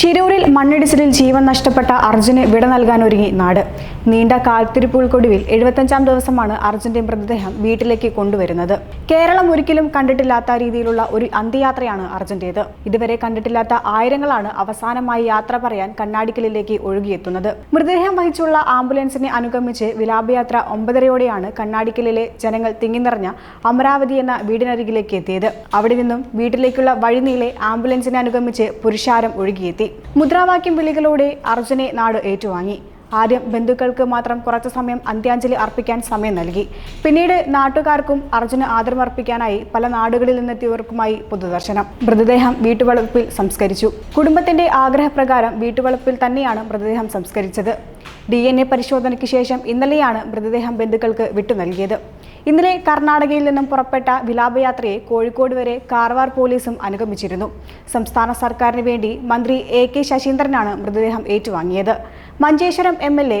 ഷിരൂരിൽ മണ്ണിടിച്ചിലിൽ ജീവൻ നഷ്ടപ്പെട്ട അർജുന് വിട നൽകാൻ ഒരുങ്ങി നാട്. നീണ്ട കാത്തിരിപ്പുകൾക്കൊടുവിൽ എഴുപത്തഞ്ചാം ദിവസമാണ് അർജുന്റെ മൃതദേഹം വീട്ടിലേക്ക് കൊണ്ടുവരുന്നത്. കേരളം ഒരിക്കലും കണ്ടിട്ടില്ലാത്ത രീതിയിലുള്ള ഒരു അന്ത്യയാത്രയാണ് അർജുന്റേത്. ഇതുവരെ കണ്ടിട്ടില്ലാത്ത ആയിരങ്ങളാണ് അവസാനമായി യാത്ര പറയാൻ കണ്ണാടിക്കലിലേക്ക് ഒഴുകിയെത്തുന്നത്. മൃതദേഹം വഹിച്ചുള്ള ആംബുലൻസിനെ അനുഗമിച്ച് വിലാപയാത്ര ഒമ്പതരയോടെയാണ് കണ്ണാടിക്കലിലെ ജനങ്ങൾ തിങ്ങിനിറഞ്ഞ അമരാവതി എന്ന വീടിനരികിലേക്ക് എത്തിയത്. അവിടെ നിന്നും വീട്ടിലേക്കുള്ള വഴിനീളെ ആംബുലൻസിനെ അനുഗമിച്ച് പുരുഷാരം ഒഴുകിയെത്തി. മുദ്രാവാക്യം വിളികളോടെ അർജുനെ നാട് ഏറ്റുവാങ്ങി. ആദ്യം ബന്ധുക്കൾക്ക് മാത്രം കുറച്ചു സമയം അന്ത്യാഞ്ജലി അർപ്പിക്കാൻ സമയം നൽകി. പിന്നീട് നാട്ടുകാർക്കും അർജുന് ആദരമർപ്പിക്കാനായി പല നാടുകളിൽ നിന്നെത്തിയവർക്കുമായി പൊതുദർശനം. മൃതദേഹം വീട്ടുവളപ്പിൽ സംസ്കരിച്ചു. കുടുംബത്തിന്റെ ആഗ്രഹപ്രകാരം വീട്ടുവളപ്പിൽ തന്നെയാണ് മൃതദേഹം സംസ്കരിച്ചത്. ഡി പരിശോധനയ്ക്ക് ശേഷം ഇന്നലെയാണ് മൃതദേഹം ബന്ധുക്കൾക്ക് വിട്ടു നൽകിയത്. ഇന്നലെ കർണാടകയിൽ നിന്നും പുറപ്പെട്ട വിലാപയാത്രയെ കോഴിക്കോട് വരെ കാർവാർ പോലീസും അനുഗമിച്ചിരുന്നു. സംസ്ഥാന സർക്കാരിന് വേണ്ടി മന്ത്രി എ കെ ശശീന്ദ്രനാണ് മൃതദേഹം ഏറ്റുവാങ്ങിയത്. Manjeshwaram M L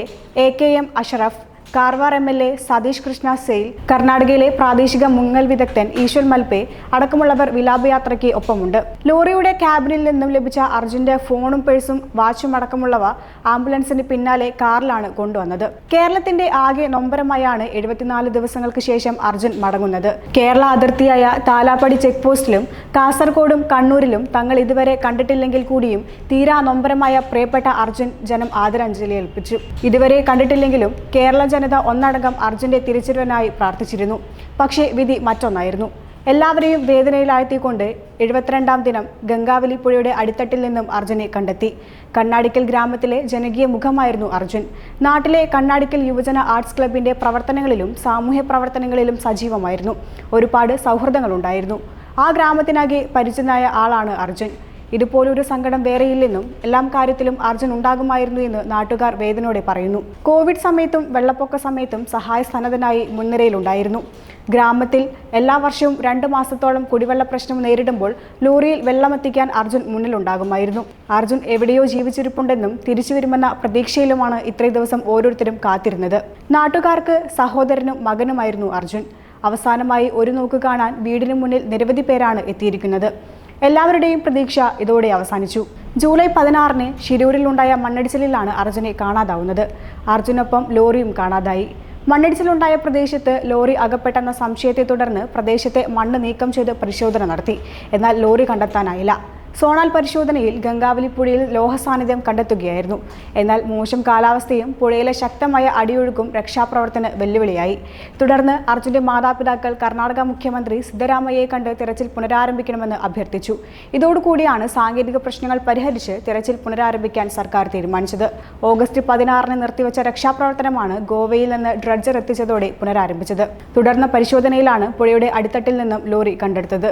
A K M Ashraf Karwar M L A Satish Krishna Sail കർണാടകയിലെ പ്രാദേശിക മുങ്ങൽ വിദഗ്ധൻ ഈശ്വർ മൽപെ അടക്കമുള്ളവർ വിലാപയാത്രയ്ക്ക് ഒപ്പമുണ്ട്. ലോറിയുടെ ക്യാബിനിൽ നിന്നും ലഭിച്ച അർജുന്റെ ഫോണും പേഴ്സും വാച്ചും അടക്കമുള്ളവ ആംബുലൻസിന് പിന്നാലെ കാറിലാണ് കൊണ്ടുവന്നത്. കേരളത്തിന്റെ ആകെ നൊമ്പരമായാണ് എഴുപത്തിനാല് ദിവസങ്ങൾക്ക് ശേഷം അർജുൻ മടങ്ങുന്നത്. കേരള അതിർത്തിയായ താലാപ്പടി ചെക്ക് പോസ്റ്റിലും കാസർഗോഡും കണ്ണൂരിലും തങ്ങൾ ഇതുവരെ കണ്ടിട്ടില്ലെങ്കിൽ കൂടിയും തീരാ നൊമ്പരമായ പ്രിയപ്പെട്ട അർജുൻ ജനം ആദരാഞ്ജലി ഏൽപ്പിച്ചു ഇതുവരെ കണ്ടിട്ടില്ലെങ്കിലും കേരള ജനത ഒന്നടങ്കം അർജുന്റെ തിരിച്ചുവരനായി പ്രാർത്ഥിച്ചിരുന്നു. പക്ഷേ വിധി മറ്റൊന്നായിരുന്നു. എല്ലാവരെയും വേദനയിലാഴ്ത്തിക്കൊണ്ട് എഴുപത്തിരണ്ടാം ദിനം ഗംഗാവലി പുഴയുടെ അടിത്തട്ടിൽ നിന്നും അർജുനെ കണ്ടെത്തി. കണ്ണാടിക്കൽ ഗ്രാമത്തിലെ ജനകീയ മുഖമായിരുന്നു അർജുൻ. നാട്ടിലെ കണ്ണാടിക്കൽ യുവജന ആർട്സ് ക്ലബിന്റെ പ്രവർത്തനങ്ങളിലും സാമൂഹ്യ പ്രവർത്തനങ്ങളിലും സജീവമായിരുന്നു. ഒരുപാട് സൗഹൃദങ്ങളുണ്ടായിരുന്നു. ആ ഗ്രാമത്തിനാകെ പരിചിതനായ ആളാണ് അർജുൻ. ഇതുപോലൊരു സങ്കടം വേറെയില്ലെന്നും എല്ലാം കാര്യത്തിലും അർജുൻ ഉണ്ടാകുമായിരുന്നു എന്ന് നാട്ടുകാർ വേദനയോടെ പറയുന്നു. കോവിഡ് സമയത്തും വെള്ളപ്പൊക്ക സമയത്തും സഹായ സന്നദ്ധനായി മുൻനിരയിലുണ്ടായിരുന്നു. ഗ്രാമത്തിൽ എല്ലാ വർഷവും രണ്ട് മാസത്തോളം കുടിവെള്ള പ്രശ്നം നേരിടുമ്പോൾ ലോറിയിൽ വെള്ളമെത്തിക്കാൻ അർജുൻ മുന്നിലുണ്ടാകുമായിരുന്നു. അർജുൻ എവിടെയോ ജീവിച്ചിരിപ്പുണ്ടെന്നും തിരിച്ചു വരുമെന്ന പ്രതീക്ഷയിലുമാണ് ഇത്രയും ദിവസം ഓരോരുത്തരും കാത്തിരുന്നത്. നാട്ടുകാർക്ക് സഹോദരനും മകനുമായിരുന്നു അർജുൻ. അവസാനമായി ഒരു നോക്ക് കാണാൻ വീടിനു മുന്നിൽ നിരവധി പേരാണ് എത്തിയിരിക്കുന്നത്. എല്ലാവരുടെയും പ്രതീക്ഷ ഇതോടെ അവസാനിച്ചു. ജൂലൈ പതിനാറിന് ഷിരൂരിലുണ്ടായ മണ്ണിടിച്ചിലിലാണ് അർജുനെ കാണാതാവുന്നത്. അർജുനൊപ്പം ലോറിയും കാണാതായി. മണ്ണിടിച്ചിലുണ്ടായ പ്രദേശത്ത് ലോറി അകപ്പെട്ടെന്ന സംശയത്തെ തുടർന്ന് പ്രദേശത്തെ മണ്ണ് നീക്കം ചെയ്ത് പരിശോധന നടത്തി. എന്നാൽ ലോറി കണ്ടെത്താനായില്ല. സോണാൽ പരിശോധനയിൽ ഗംഗാവലി പുഴയിൽ ലോഹ സാന്നിധ്യം കണ്ടെത്തുകയായിരുന്നു. എന്നാൽ മോശം കാലാവസ്ഥയും പുഴയിലെ ശക്തമായ അടിയൊഴുക്കും രക്ഷാപ്രവർത്തന വെല്ലുവിളിയായി. തുടർന്ന് അർജുന്റെ മാതാപിതാക്കൾ കർണാടക മുഖ്യമന്ത്രി സിദ്ധരാമയ്യയെ കണ്ട് തിരച്ചിൽ പുനരാരംഭിക്കണമെന്ന് അഭ്യർത്ഥിച്ചു. ഇതോടുകൂടിയാണ് സാങ്കേതിക പ്രശ്നങ്ങൾ പരിഹരിച്ച് തിരച്ചിൽ പുനരാരംഭിക്കാൻ സർക്കാർ തീരുമാനിച്ചത്. ഓഗസ്റ്റ് പതിനാറിന് നിർത്തിവച്ച രക്ഷാപ്രവർത്തനമാണ് ഗോവയിൽ നിന്ന് ഡ്രഡ്ജർ എത്തിച്ചതോടെ പുനരാരംഭിച്ചത്. തുടർന്ന് പരിശോധനയിലാണ് പുഴയുടെ അടിത്തട്ടിൽ നിന്നും ലോറി കണ്ടെടുത്തത്.